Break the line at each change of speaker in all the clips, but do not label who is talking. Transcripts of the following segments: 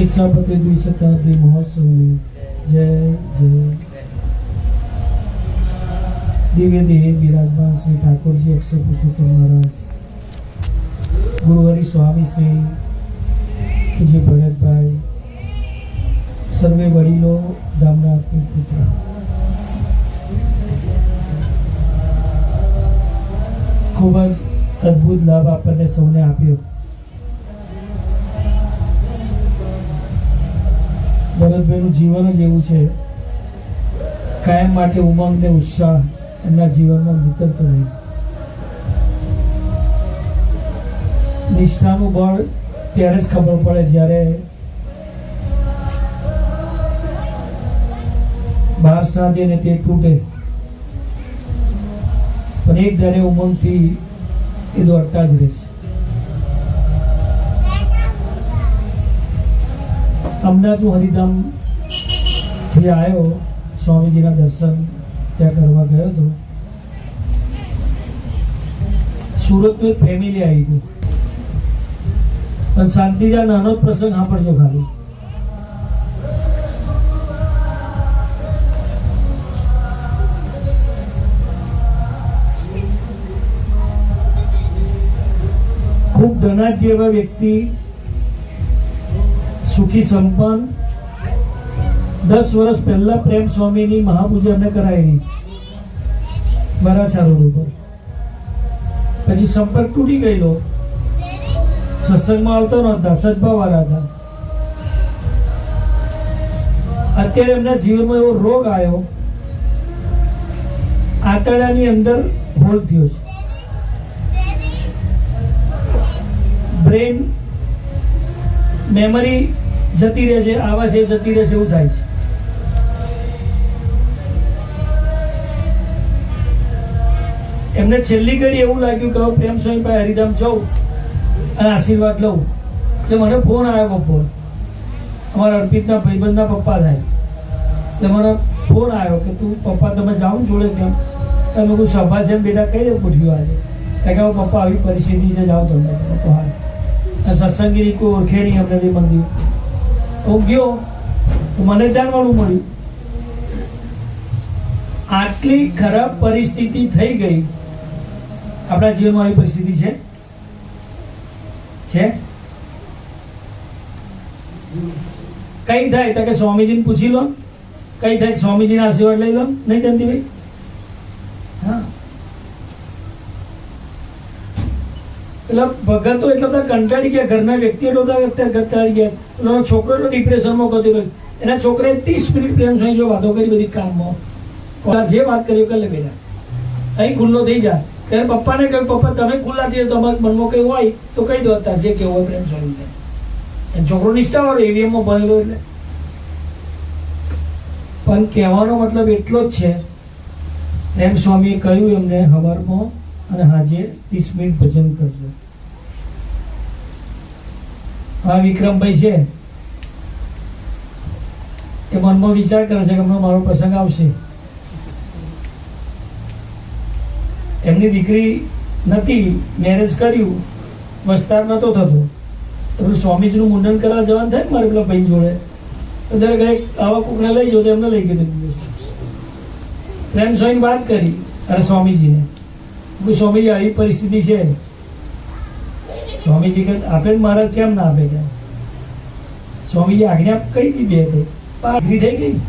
શિક્ષાપતિ દ્વિશતાબ્દી મહોત્સવની જય જય. દિવ્ય દેહ બિરાજમાન શ્રી ઠાકોરજી અક્ષર પુરુષોત્તમ મહારાજ ગુરુહરિ સ્વામી શ્રી પૂજ્ય ભરતભાઈ. સર્વે વડીલો ગામના પુત્ર. ખૂબ જ અદ્ભુત લાભ આપણને સૌને આપ્યો. ભરતભાઈનું જીવન જ એવું છે. કાયમ માટે ઉમંગ ને ઉત્સાહ એમના જીવનમાં નીકળતો નહીં નિષ્ઠાનું બળ ત્યારે જ ખબર પડે જ્યારે બહાર સાધે ને તે તૂટે. પણ એક જ્યારે ઉમંગથી એ દોડતા જ રહેશે. અમદાવાદ હું હરિધામથી આવ્યો સ્વામીજીના દર્શન ત્યાં કરવા ગયો હતો સુરતનું એક ફેમિલી આવી હતું પણ શાંતિજા નાનો જ પ્રસંગ સાંભળજો ખાલી ખૂબ ધનાઢ્ય એવા વ્યક્તિ સુખી સંપન્ન. દસ વર્ષ પહેલા પ્રેમ સ્વામીની મહાપૂજા અમે કરાયેલી. વરાછા રોડ ઉપર. પછી સંપર્ક તૂટી ગયેલો. સત્સંગમાં આવતો નહોતા. સદભાવ વાળા હતા. અત્યારે એમના જીવનમાં એવો રોગ આવ્યો. આંતરડાની અંદર હોલ થયો છે. બ્રેન મેમરી જતી રહે છે આવા છે જતી રહે છે, એવું થાય છે. એમને છેલ્લી ઘડી એવું લાગ્યું કે પ્રેમ સ્વામી પાસે હરિધામ જાઉં અને આશીર્વાદ લઉં. એટલે મને ફોન આવ્યો બપોર. અમારા અર્પિતના ભાઈબંધના પપ્પા થાય. એટલે મને ફોન આવ્યો કે તું પપ્પા, તમે જાઓ જોડે કેમ તમે કોઈ સભા છે બેટા કઈ દે પૂછ્યું આજે. કે હું પપ્પા આવી પરિસ્થિતિ છે, જાઓ તમે. પપ્પા સત્સંગીની કોઈ ઓળખે નહીં અમને તે મંદિર. હું ગયો, તો મને જાણવાનું મળ્યું. આટલી ખરાબ પરિસ્થિતિ થઈ ગઈ. આપણા જીવનમાં આવી પરિસ્થિતિ છે? છે? કઈ થાય તો કે સ્વામીજીને પૂછી લો. કઈ થાય સ્વામીજીના આશીર્વાદ લઈ લો. નહીં જયંતિભાઈ? હા. એટલે ભગતો એટલા બધા કંટાળી ગયા. ઘરના વ્યક્તિ એટલો બધા અત્યારે કંટાળી ગયા. પેલો છોકરો એટલો ડિપ્રેશનમાં ગયો રહ્યો. એના છોકરાએ ત્રીસ મિનિટ પ્રેમ સ્વામી જો વાતો કરી બધી કામમાં. જે વાત કરી કરી બેટા. અહીં ખુલ્લો થઈ જા. ત્યારે પપ્પાને કહ્યું, પપ્પા, તમે ખુલ્લા થઈએ તમારા મનમાં કંઈ હોય? તો કહી દો અત્યારે જે કેવું હોય પ્રેમ સ્વામી એ છોકરો નિષ્ઠાવાળો એવીએમમાં ભણેલો એટલે. પણ કહેવાનો મતલબ એટલો જ છે. પ્રેમ સ્વામીએ કહ્યું એમને હવારમાં અને હાજે ત્રીસ મિનિટ ભજન કરજો. હા, વિક્રમભાઈ છે. એ મનમાં વિચાર કરે છે કે હમણાં મારો પ્રસંગ આવશે. એમની દીકરી નથી, મેરેજ કર્યું વસ્તાર નતો થતો. તો સ્વામીજીનું મુંડન કરવા જવાનું થાય ને મારે પેલા ભાઈ જોડે? તો દરેક કંઈક આવા કોકને લઈ જાઓ તો એમને લઈ ગયો પ્રેમ સ્વામી વાત કરી, અરે સ્વામીજીને. કે સ્વામીજી, આવી પરિસ્થિતિ છે. સ્વામીજી કે, આપે મારા કેમ ના આપે ત્યાં સ્વામીજી આજ્ઞા કઈ દીધી હતી? પાઘરી થઈ ગઈ?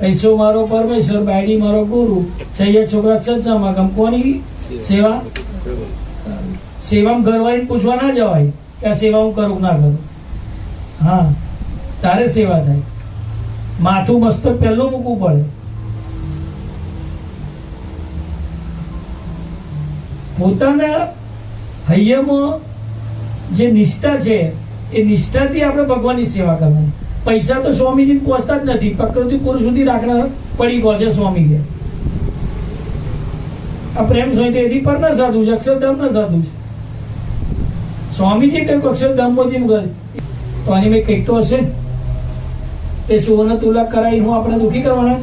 પૈસો મારો પરમેશ્વર, બાયડી મારો ગુરુ છૈયા છોકરા સચ્ચામાં ગમ કોની સેવા? સેવામાં કરવાની પૂછવા ના જવાય કે આ સેવા હું કરું ના કરું. હા, તારે સેવા થાય. માથું મસ્તક પહેલું મૂકવું પડે. પોતાના હૈયામાં જે નિષ્ઠા છે, એ નિષ્ઠાથી આપણે ભગવાનની સેવા કરવાની. પૈસા તો સ્વામીજી પહોંચતા જ નથી, પ્રકૃતિ પુરુષ સુધી રાખનાર પડી ગયો છે સ્વામી આ પ્રેમ સ્વામી એથી પર ના સાધુ છે, અક્ષરધામ ના સાધુ છે. સ્વામીજી કંઈક અક્ષરધામમાંથી મુકાય તો આની મેં કંઈક તો હશે. એ સુવર્ણ તુલક કરાવી હું આપણે દુખી કરવાના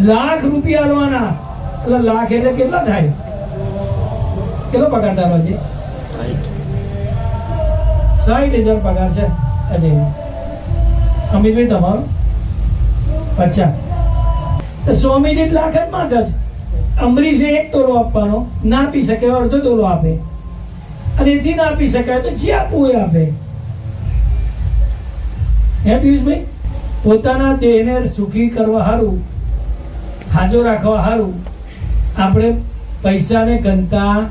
લાખ રૂપિયા આલવાના. એટલે લાખ એટલે કેટલા થાય? કેટલો પગાર તારો છે? સાઠ હજાર પગાર છે. અજય. અમિતભાઈ, તમારો? પચાસ. સ્વામીજી લાખ જ માંગે છે. અમરીશે એક તોલો આપવાનો. ના આપી શકે અડધો તોલો આપે. અને એથી ના આપી શકાય તો જે આપવું એ આપે. હે પિયુષભાઈ? પોતાના દેહને સુખી કરવા સારું હાજો રાખવા સારું આપણે પૈસાને ગણતા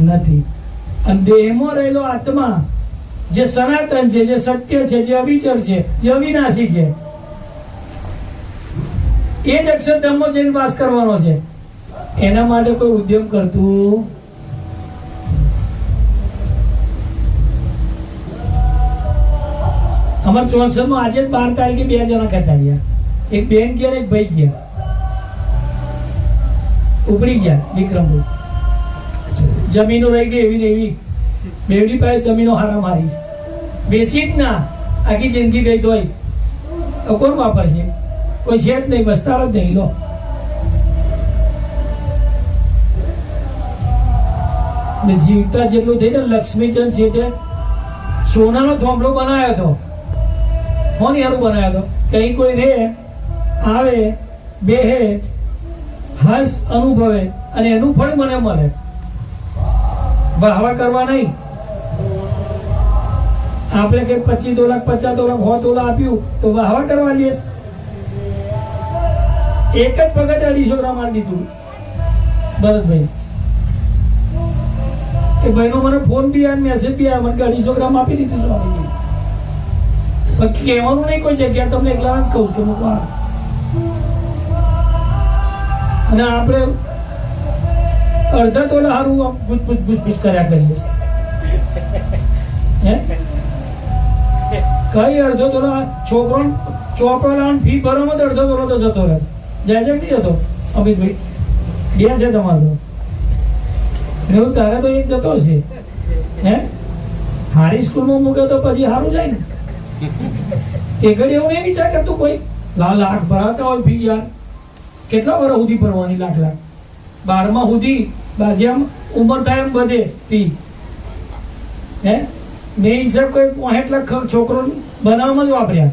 નથી. અને દેહમાં રહેલો આત્મા, જે સનાતન છે, જે સત્ય છે, જે અવિચર છે, જે અવિનાશી છે, એ જ અક્ષરધામમાં જઈને વાસ કરવાનો છે. એના માટે કોઈ ઉદ્યમ કરતું અમાર ચોસઠમાં આજે બાર તારીખે બે જણા કહેતા રહ્યા. એક બેન ગયા એક ભાઈ ગયા. ઉપડી ગયા, વિક્રમભાઈ. જમીનો રહી ગઈ એવી ને એવી. બેવડી પાસે જમીનો હારા મારી વેચી જ ના. આખી જિંદગી ગઈ તો કોણ વાપરશે? કોઈ છે જ નહીં બસતા જ નહીં, લો. જીવતા જેટલું થઈને લક્ષ્મીચંદ તે સોનાનો થોંભલો બનાવ્યો હતો. કોણ યારું બનાવ્યો હતો? કઈ કોઈ રે, આવે, બેહે, હર્ષ અનુભવે અને એનું ફળ મને મળે. વાહવા કરવા નહીં. આપણે કે પચીસ તોલા પચાસ તોલા સો તોલા આપ્યું, તો વાહવા કરવા લઈએ એક જ પગત અઢીસો ગ્રામ દીધું. ભરતભાઈ. એ ભાઈનો મને ફોન બી આવ્યો મેસેજ બી આવ્યો મને કે અઢીસો ગ્રામ આપી દીધું સ્વામીજી. પણ કહેવાનું નહીં કોઈ જગ્યા તમને એકલા જ કહું છું અને આપણે અડધા તોલા હારું આમ ગુજપુજ કર્યા કરીએ. કઈ અડધો તોલા છોકરો ચોપડા ફી ભરવામાં તો અડધો તોલો તો જતો રહે. જાય જાય, નહીં જતો? અમિતભાઈ, બે છે તમારો એવું તારે તો એક જતો છે હે? હારી સ્કૂલમાં મૂકે તો પછી સારું જાય ને. તે ઘડી એવું નહીં વિચાર કરતું કોઈ. લા લાખ ભરાતા હોય ફી યાર. કેટલા વર્ષ સુધી ભરવાની લાખ લાખ? બારમા સુધી જેમ ઉંમર થાય એમ વધે પી. હે? મેં હિસાબ કોઈ પોઈન્ટ લાખ છોકરો બનાવવામાં જ વાપર્યા.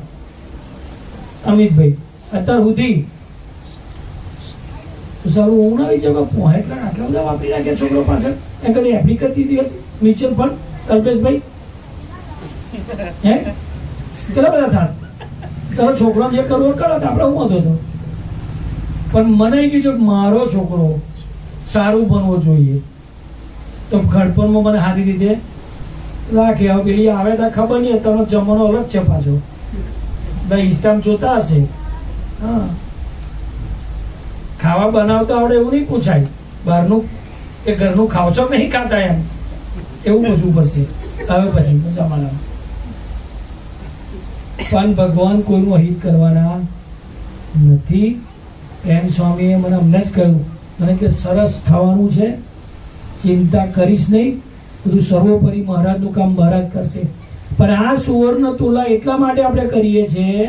અમિતભાઈ, અત્યાર સુધી. સારું હું ના વિચાર પોઈન્ટ લાખ આટલા બધા વાપરી નાખ્યા છોકરો પાસે? એ કદી એફડી કરી દીધી હતી? Mutual fund? કલ્પેશભાઈ? હે? કેટલા બધા થાય ચાલો છોકરો જે કરવો કરો તો આપણે હું હતો? પણ મને કીધું મારો છોકરો સારું બનવો જોઈએ. તો ઘડપણમાં મને સારી રીતે રાખે. હવે પેલી આવે તો ખબર નહીં તમારો જમવાનો અલગ છે પાછો. ભાઈ ઇસ્ટામ જોતા હશે. હા. ખાવા બનાવતા આવડે એવું નહીં પૂછાય. બહારનું કે ઘરનું ખાવ છો નહીં ખાતા એમ? એવું પૂછવું પડશે. હવે પછી, જમાનામાં. પણ ભગવાન કોઈનું હિત કરવાના નથી. એમ સ્વામીએ મને અમને જ કહ્યું મને કે સરસ થવાનું છે. ચિંતા કરીશ નહીં. બધું સર્વોપરી મહારાજનું કામ મહારાજ કરશે. પણ આ સુવર્ણ તુલા એટલા માટે આપણે કરીએ છીએ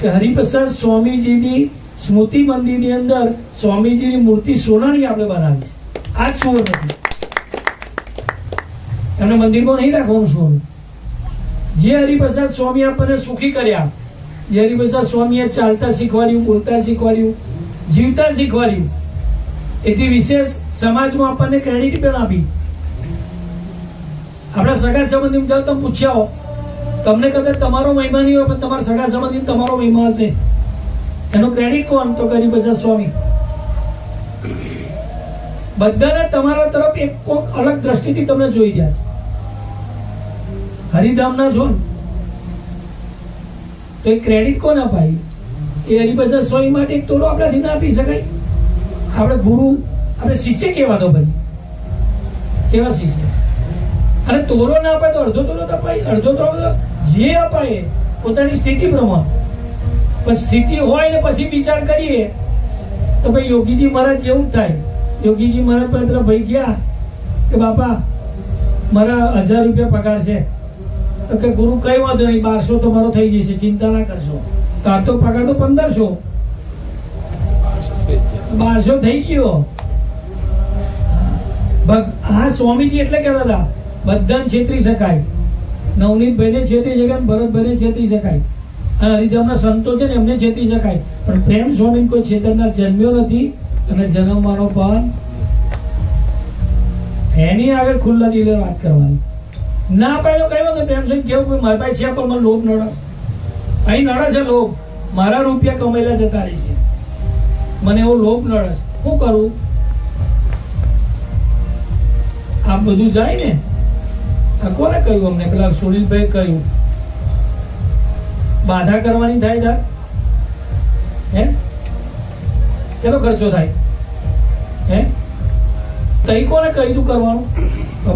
કે હરિપ્રસાદ સ્વામીજીની સ્મૃતિ મંદિરની અંદર સ્વામીજીની મૂર્તિ સોનાની આપણે બનાવી છે. આ જ સુવર્ણ એમને મંદિરમાં નહીં રાખવાનું સોનું. જે હરિપ્રસાદ સ્વામી આપણને સુખી કર્યા, જે હરિપ્રસાદ સ્વામીએ ચાલતા શીખવાડ્યું, બોલતા શીખવાડ્યું જીવતા શીખવાડ્યું એથી વિશેષ સમાજમાં આપણને ક્રેડિટ પણ આપી. આપણા સગા સંબંધી જાઓ, તમે પૂછ્યા તમને કદાચ તમારો મહિમા નહીં હોય, પણ તમારા સગા સંબંધી તમારો મહિમા હશે. એનો ક્રેડિટ કોણ? તો કરી હરિપ્રસાદ સ્વામી. બધાને તમારા તરફ એક કોક અલગ દ્રષ્ટિથી તમને જોઈ રહ્યા છે. હરિધામના છો તો એ ક્રેડિટ કોને અપાય? એ પાસે સોય માટે એક તોડો આપણાથી ના આપી શકાય. આપણે ગુરુ, આપણે શિષ્ય કેવા તો ભાઈ. કેવા શિષ્ય? અને તોરો ના અપાય તો અડધો તોરો અપાય, અડધો તોરો જે અપાય, પોતાની સ્થિતિ પ્રમાણે. પણ સ્થિતિ હોય ને પછી વિચાર કરીએ, તો ભાઈ યોગીજી મહારાજ જેવું થાય? યોગીજી મહારાજ પાસે પેલા ભાઈ ગયા કે, બાપા, મારા હજાર રૂપિયા પગાર છે. તો કે, ગુરુ, કઈ વાંધો નહીં, બારસો તો મારો થઈ જશે, ચિંતા ના કરશો. તો તો પગાર તો પંદરસો. બારસો થઈ ગયો. હા, સ્વામીજી એટલે કહેતા હતા, બધાને છેતરી શકાય. નવનીતભાઈને છેતરી શકાય ભરતભાઈને છેતરી શકાય. અને હરિધામના સંતો છે ને, એમને છેતરી શકાય. પણ પ્રેમ સ્વામી કોઈ છેતરનાર જન્મ્યો નથી અને જન્મવાનો પણ એની આગળ ખુલ્લા દિલે વાત કરવાની. ના પાડ્યો કહ્યું વાંધો પ્રેમ સ્વામી, કેવું મારી પાસે છે, પણ મને લોભ નડે. અહીં નડે છે લોભ. મારા રૂપિયા કમાયેલા જતા રહે છે. મને એવો લોભ નડે છે. શું કરું? આ બધું જાય ને? આ કોને કહ્યું અમને? પેલા સુનિલભાઈ કહ્યું. બાધા કરવાની થાય તાર હે? કેટલો ખર્ચો થાય? હે? તઈ કોને કહી તું કરવાનું?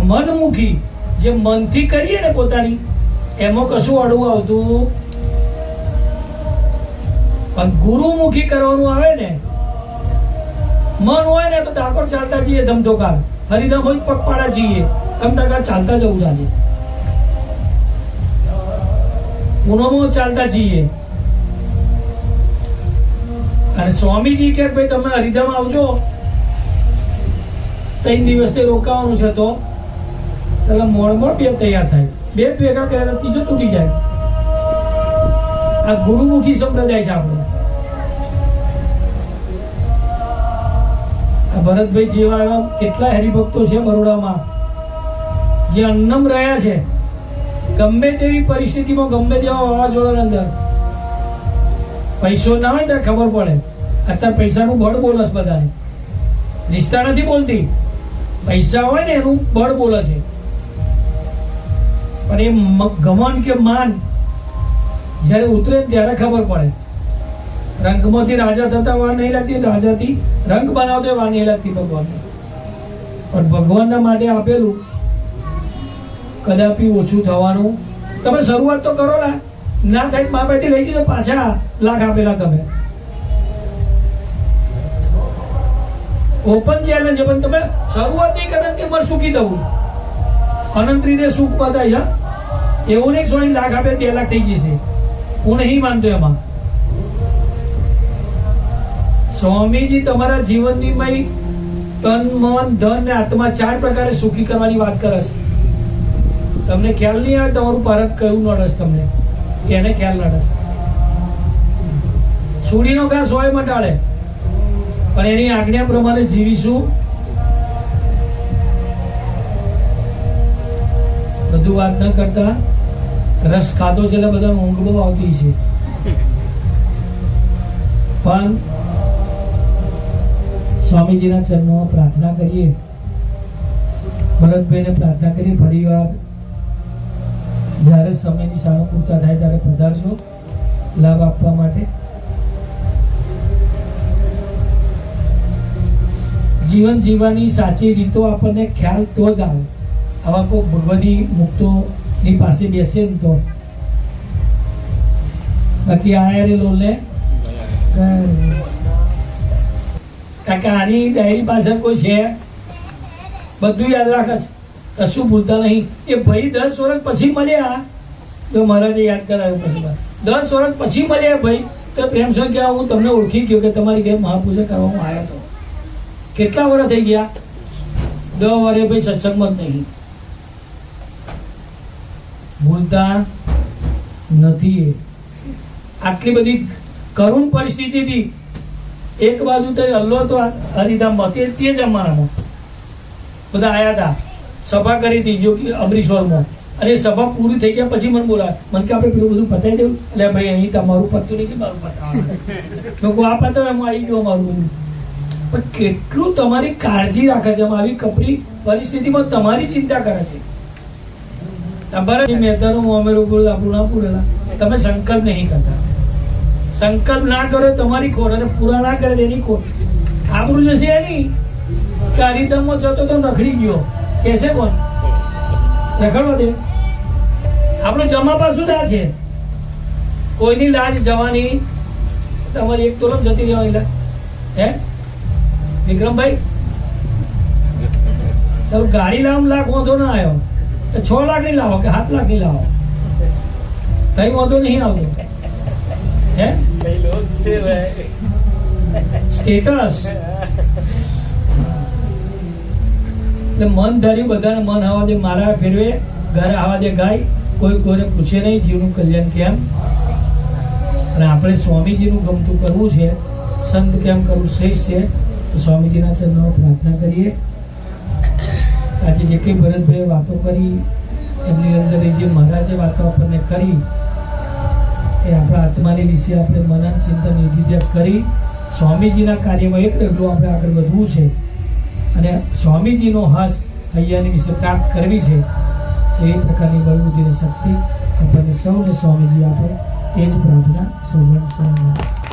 મનમુખી જે મનથી કરીએ ને પોતાની, એમાં કશું અડવું આવતું પણ ગુરુમુખી કરવાનું આવે ને, મન હોય ને તો ડાકોર ચાલતા જઈએ, ધમધોકાર. હરિધમ હોય પગપાળા જઈએ, ધમધોકાર ચાલતા જવું જાજે. પૂનમો ચાલતા જઈએ. અને સ્વામીજી કે ભાઈ તમે હરિધામ આવજો. ત્રણ દિવસથી રોકાવાનું છે તો. ચાલો મોડ મોડ બે તૈયાર થાય. બે ભેગા કર્યા ત્રીજો તૂટી જાય. આ ગુરુમુખી સંપ્રદાય છે આપણો. ભરતભાઈ જેવા એવા કેટલા હરિભક્તો છે બરોડામાં. જે અન્નમ રહ્યા છે. ગમે તેવી પરિસ્થિતિમાં ગમે તેવા વાવાઝોડાની અંદર. પૈસો ના હોય ત્યારે ખબર પડે. અત્યારે પૈસાનું બળ બોલસ બધાને. નિષ્ઠા નથી બોલતી. પૈસા હોય ને એનું બળ બોલે છે. પણ એ ગમન કે માન જ્યારે ઉતરે ત્યારે ખબર પડે. રંગમાંથી રાજા થતા વાર નહીં લાગતી, રાજાથી રંગ બનાવતો વાર નહીં લાગતી ભગવાનને. પણ ભગવાનના માટે આપેલું કદાપી ઓછું થવાનું. તમે શરૂઆત તો કરો ને. ના થાય મા બેટી લઈ જજો પાછા. લાખ આપેલા તમે. ઓપન ચેલેન્જ પણ તમે શરૂઆત નહીં કરે કે મારે સુખી દઉં અનંત રીતે સુખ બતાય હા? એવું નહીં સોની લાખ આપે બે લાખ થઈ જશે. હું નહીં માનતો એમાં. સ્વામીજી તમારા જીવનની મય તન, મન, ધન ને આત્મા ચાર પ્રકારે સુખી કરવાની વાત કરે છે. તમને ખ્યાલ નહીં આવે? તમારું પારક કયું નડસ તમને? એને ખ્યાલ નડસ સુડીનો ઘાસ હોય મટાડે પણ એની આજ્ઞા પ્રમાણે જીવીશું. બધું વાત ન કરતા. રસ ખાધો છે એટલે બધા ઊંઘ બહુ આવતી છે. પણ સ્વામીજીના ચરણોમાં પ્રાર્થના કરીએ. ભરતભાઈને પ્રાર્થના કરીએ. ફરીવાર જ્યારે સમયની સાનુકૂળતા થાય ત્યારે પધારશો લાભ આપવા માટે. જીવન જીવવાની સાચી રીતો આપણને ખ્યાલ તો જ આવે. આવા કોઈ ભગવદી મુક્તોની પાસે બેસે ને તો. બાકી આયા રે લોલે કારણ કે આની ડાયરી પાછળ કોઈ છે? બધું યાદ રાખે છે. કશું ભૂલતા નહીં. એ ભાઈ દસ વર્ષ પછી મળ્યા. તો મહારાજે યાદ કરાવ્યું પછી દસ વર્ષ પછી મળ્યા ભાઈ. તો પ્રેમ સર કે હું તમને ઓળખી ગયો કે તમારી ઘેર મહાપૂજા કરવામાં આવ્યો હતો કેટલા વર્ષ થઈ ગયા? દસ વર્ષે ભાઈ સત્સંગમાં જ નહીં. ભૂલતા નથી આટલી બધી કરુણ પરિસ્થિતિથી એક બાજુ તો હલ્લો તો હરિધામમાં તે તે જમાનામાં બધા આયા હતા. સભા કરી હતી યોગી અમરીશ્વરમાં. અને સભા પૂરી થઈ ગયા પછી મને બોલા મને કે, આપણે પેલું બધું પતાવી દેવું? એટલે ભાઈ, અહીં તમારું પત્યું નહીં કે મારું પતાવવાનું લોકો, આ પતાવે, એમાં આવી ગયો મારું બધું. પણ કેટલું તમારી કાળજી રાખે છે આવી કપરી પરિસ્થિતિમાં તમારી ચિંતા કરે છે. તમારા જે મહેતાનું અમેરું બોલ આપણું ના પૂરેલા, તમે સંકલ્પ નહીં કરતા. સંકલ્પ ના કરો, તમારી ખોટ. અને પૂરા ના કરે એની ખોટ. આબરું જશે એની, કે હરિદમમાં જતો તો નખડી ગયો. કે છે કોણ? રખડવા દે. આપણું જમા પાછું જ છે? કોઈની લાજ જવાની, તમારી એક તોલમ જતી રહેવાની હે? વિક્રમભાઈ? ચાલો ગાડી લાવ લાખ વાંધો ના આવ્યો. તો છ લાખની લાવો કે સાત લાખની લાવો. કઈ વાંધો નહીં આવતો. સ્ટેટસ એટલે મન ધાર્યું, બધાને મન આવા દે, મારા ફેરવે, ઘરે આવા દે ગાય. કોઈ કોઈને પૂછે નહીં, જીવનું કલ્યાણ કેમ? અને આપણે સ્વામીજીનું ગમતું કરવું છે, સંત કેમ કરવું શ્રેષ્ઠ છે, તો સ્વામીજીના ચરણોમાં પ્રાર્થના કરીએ. આજે જે કંઈ ભરતભાઈએ વાતો કરી, એમની અંદર જે મહારાજે વાતો આપણને કરી એ આપણા આત્માની વિશે આપણે મનન ચિંતન, નિધિધ્યાસ કરી સ્વામીજીના કાર્યમાં એક ડગલું આપણે આગળ વધવું છે. અને સ્વામીજીનો હાસ અહીંયાની વિશે પ્રાપ્ત કરવી છે, એ પ્રકારની બળબુદ્ધિની શક્તિ આપણને સૌને સ્વામીજી આપે, એ જ પ્રાર્થના સર્જન સ્વામી